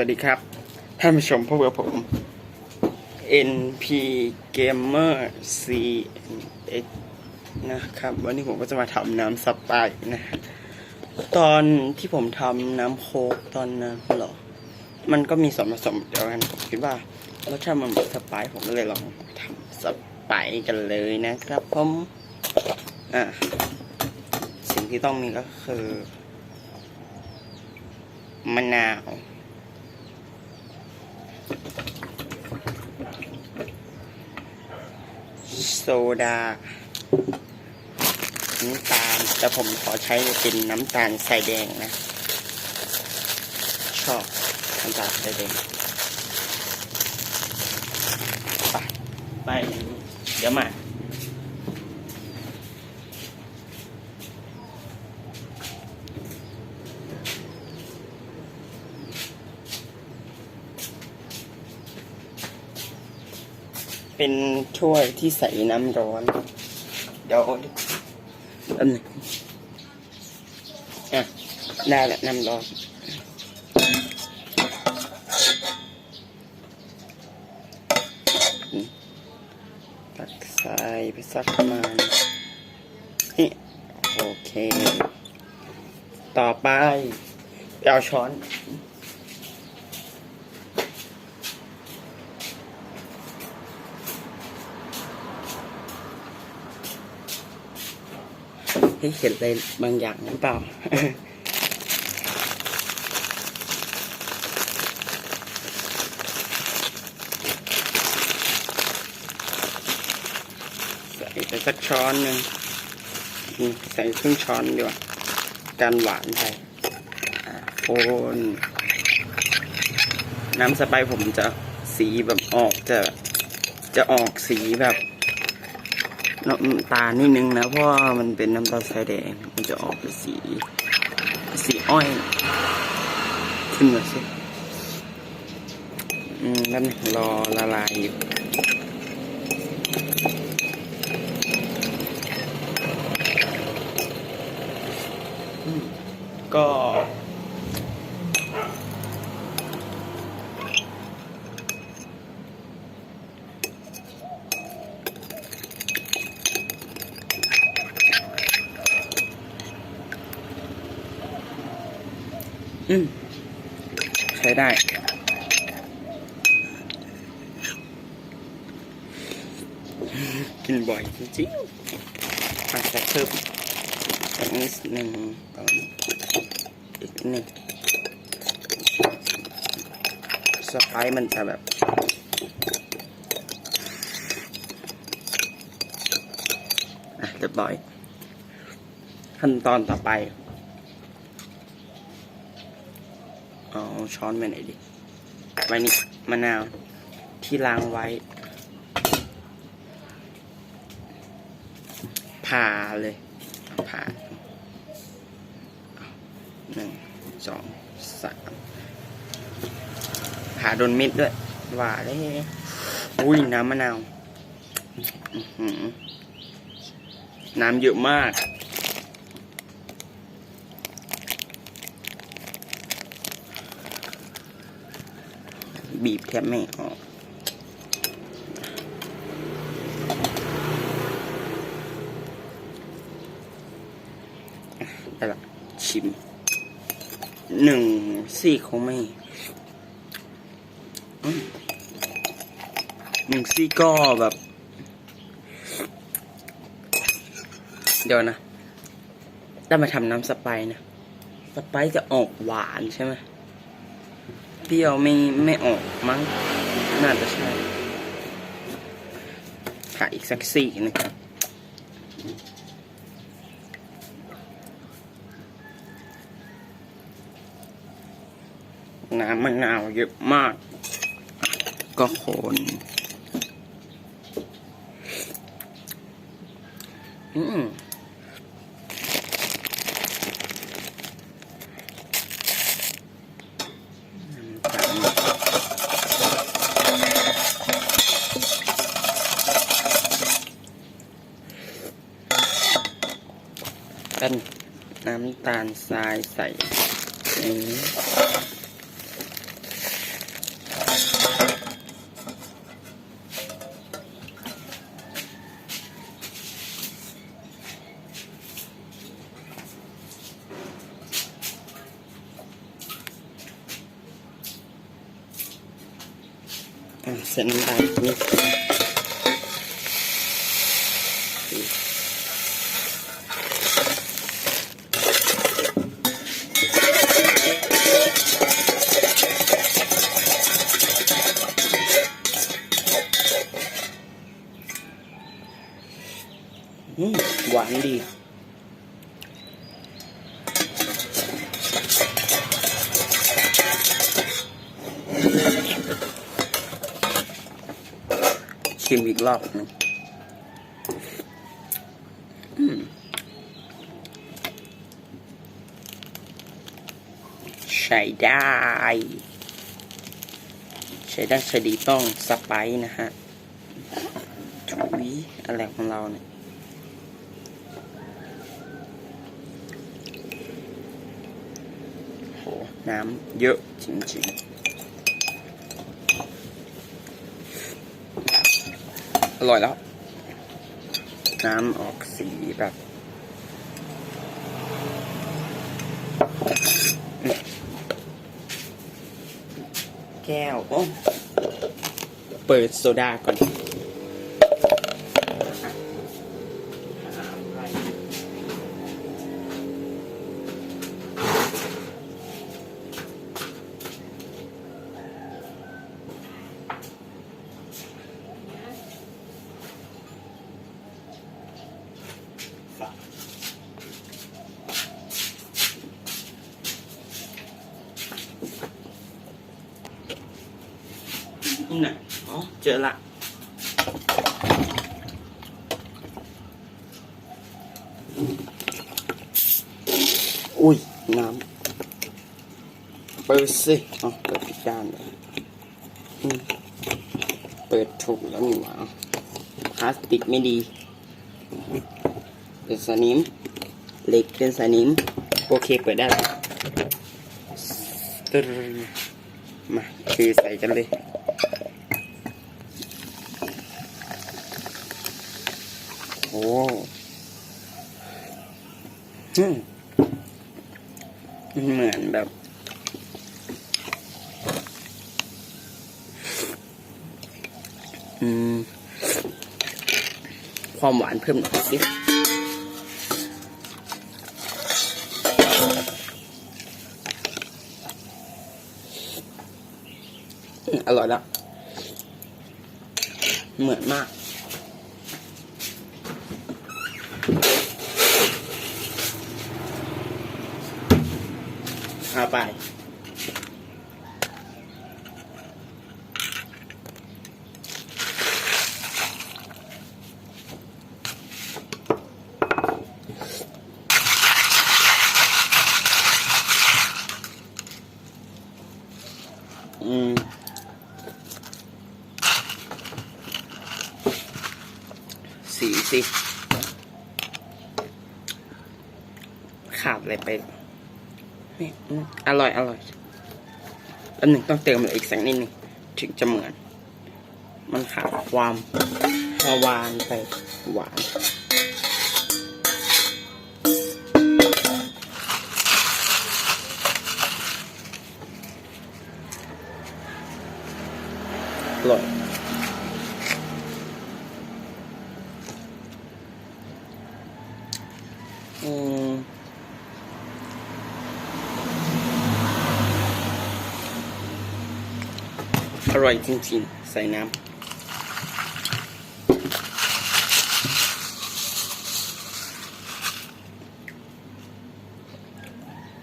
วัสดีครับ ท่านผู้ชมพบกับผม NP Gamer CNX นะครับ วันนี้ผมก็จะมาทำน้ำสไปร์นะ ตอนที่ผมทำน้ำโคกตอนนั้นหรอ มันก็มีส่วนผสมเดียวกันผมคิดว่ารสชาติมันเหมือนสไปร์ผมก็เลยลองทำสไปร์กันเลยนะครับผมอะสิ่งที่ต้องมีก็คือมะนาว โซดา น้ำตาล แต่ผมขอใช้เป็นน้ำตาลใส่แดงนะ ชอบน้ำตาลใส่แดง ไป ไป เดี๋ยวมา เป็นถ้วยที่ใส่น้ำร้อน เดี๋ยวอันนึ่งอะ ได้ละน้ำร้อน ตักใส่ไปสักประมาณนี่โอเค ต่อไปเอาช้อน ให้เห็นอะไรบางอย่างหรือเปล่า ใส่ไปสักช้อนหนึ่งใส่ครึ่งช้อนดีกว่าการหวานไปโคนน้ำสไปร์ผมจะสีแบบออกจะจะออกสีแบบ น้ำตาลนิดนึงนะเพราะว่ามันเป็นน้ำตาลทรายแดงมันจะออกเป็นสีสีอ้อยขึ้นมาสิอืมแล้วรอละลายอยู่ก็ อืมใช้ได้กินบ่อยจริงๆอาจจะเพิ่มสักนิดหนึ่งก่อนอีกนิดหนึ่งสไปซ์มันจะแบบอะเรียบร้อยขั้นตอนต่อไป เอาช้อนไปไหนดิไว้นี่มะนาวที่ล้างไว้ ผ่าเลยผ่าหนึ่งสองสามผ่าโดนมิดด้วย หว่าได้อุ้ยน้ำมะนาวน้ำเยอะมาก บีบแทบไม่ออกอะได้ละชิมหนึ่งซี่คงไม่หนึ่งซี่ก็แบบ เดี๋ยวนะได้มาทำน้ำสไปร์นะ สไปร์จะออกหวานใช่ไหม เปรี้ยวไม่ไม่ออกมั้ง น่าจะใช่ผ่าอีกสักสี่นะครับน้ำมะนาวเยอะมาก ก็โคน ปั้นน้ำตาลทรายใส่นี้เสร็จน้ำตาลนิด ชิมอีกรอบนึงใช้ได้ ใช้ได้ใช้ดีต้องสไปซ์นะฮะถุยอะไรของเราเนี่ยโหน้ำเยอะจริงๆ อร่อยแล้ว น้ำออกสีแบบแก้วโอ้เปิดโซดาก่อน นี่ไหนอ๋อเจอละอุ้ย น้ำเปิดสิอ๋อเปิดอีกด้านเลยเปิดถูกแล้วนี่หว่าพลาสติกไม่ดี เป็นสนิมเหล็กเป็นสนิม โอเคเปิดได้แล้วมาคือใส่กันเลย โอืมเหมือนแบบอืมความหวานเพิ่มหน่อยสิอืมอร่อยแล้ว เหมือนมาก เอาไป อืม สีสิขาดอะไรไปนี่ อร่อยอร่อยอันหนึ่งต้องเติมอีกสักนิดหนึ่งถึงจะเหมือน มันขาดความฮาวานไปหวานอร่อย อืม อร่อยจริงๆ ใส่น้ำ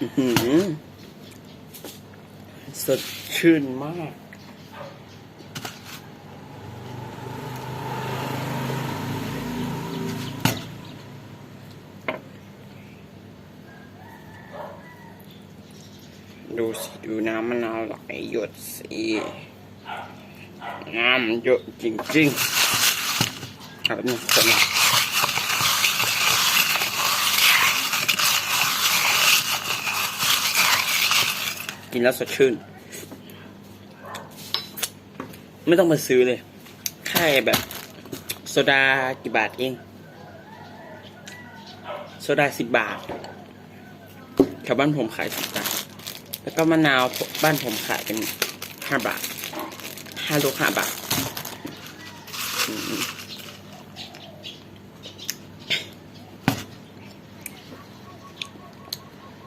อื้อหือสดชื่นมาก ดูสิ ดูน้ำมะนาวไหลหยดสิ น้ำเยอะจริงๆเอานี่คนละกินแล้วสดชื่น ไม่ต้องมาซื้อเลยแค่แบบ โซดากี่บาทเอง โซดาสิบบาทแถวบ้านผมขายสิบบาท แล้วก็มะนาวบ้านผมขายเป็นห้าบาท ห้าลูกห้าบาทอืม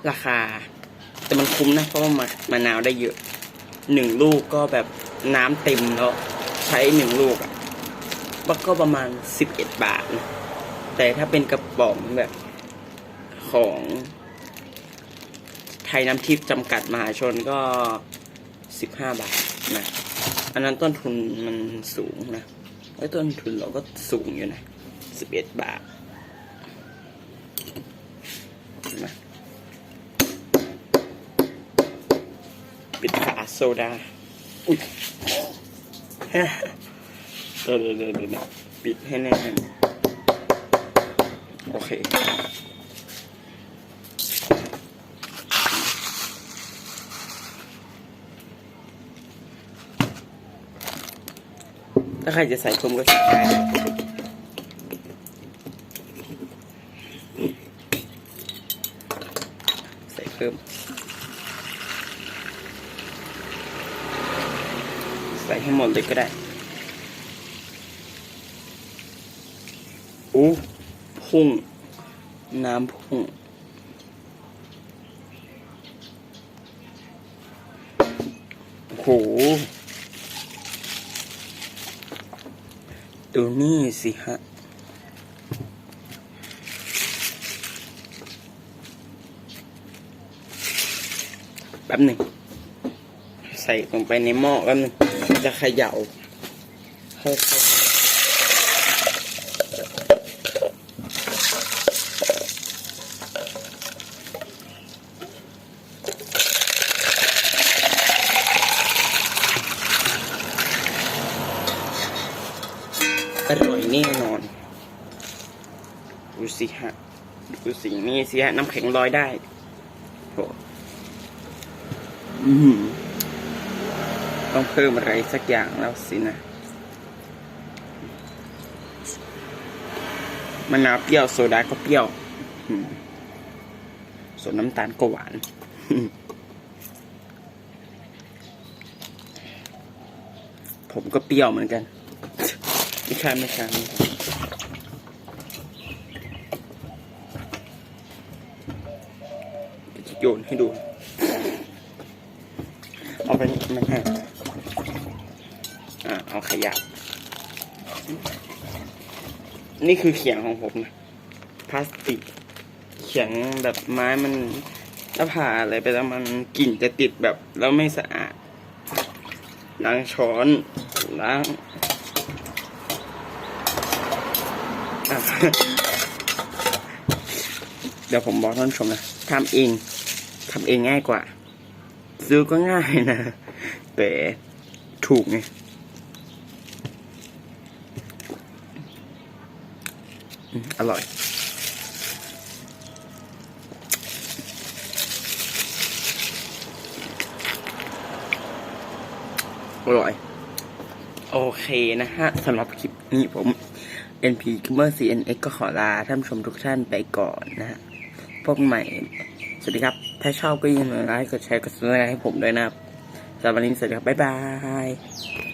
ราคา แต่มันคุ้มนะ เพราะว่ามามะนาวได้เยอะหนึ่งลูกก็แบบน้ำเต็มแล้วใช้หนึ่งลูกอะ่ะก็ประมาณสิบเอ็ดบาทนะแต่ถ้าเป็นกระป๋องแบบของไทยน้ำทิพย์จำกัดมหาชนก็สิบห้าบาทนะ อันนั้นต้นทุนมันสูงนะไอ้ต้นทุนเราก็สูงอยู่นะสิบเอ็ดบาทนะปิดฝาโซดา อุ้ยเดี๋ยวเดี๋ยวเดี๋ยวเดี๋ยวปิดให้แน่นโอเค ถ้าใครจะใส่เพิ่มก็ใส่ได้ใส่เพิ่ม ใส่ให้หมดเลยก็ได้อู้พุ่ง น้ำพุ่งโอ้โห ดูนี่สิฮะ แป๊บหนึ่ง ใส่ลงไปในหม้อแป๊บหนึงจะเขย่าให้เข้า อร่อยแน่นอน ดูสิฮะ ดูสินี่สิฮะ น้ำแข็งลอยได้โหอืมต้องเพิ่มอะไรสักอย่างแล้วสินะมะนาวเปรี้ยวโซดาก็เปรี้ยว ส่วนน้ำตาลก็หวานผมก็เปรี้ยวเหมือนกัน ไม่ใช่ไม่ใช่ไม่ใช่เดี๋ยวจะโยนให้ดู เอาไปไม่ให้อ่าเอาขยะนี่คือเขียงของผมนะพลาสติก เขียงแบบไม้มันถ้าผ่าอะไรไปแล้วมันกลิ่นจะติดแบบแล้วไม่สะอาดล้างช้อนล้างอะ เดี๋ยวผมบอกท่านชมนะทำเองทำเองง่ายกว่า ซื้อก็ง่ายนะ แต่ถูกไงอร่อย อร่อย โอเคนะฮะสำหรับคลิปนี้ผม NP Gamer CNX ก็ขอลาท่านชมทุกท่านไปก่อนนะฮะพบกันใหม่ สวัสดีครับ ถ้าชอบก็อย่าลืมไลค์กดแชร์กดซับสไครต์ให้ผมด้วยนะครับสำหรับวันนี้สวัสดีครับ บ๊ายบาย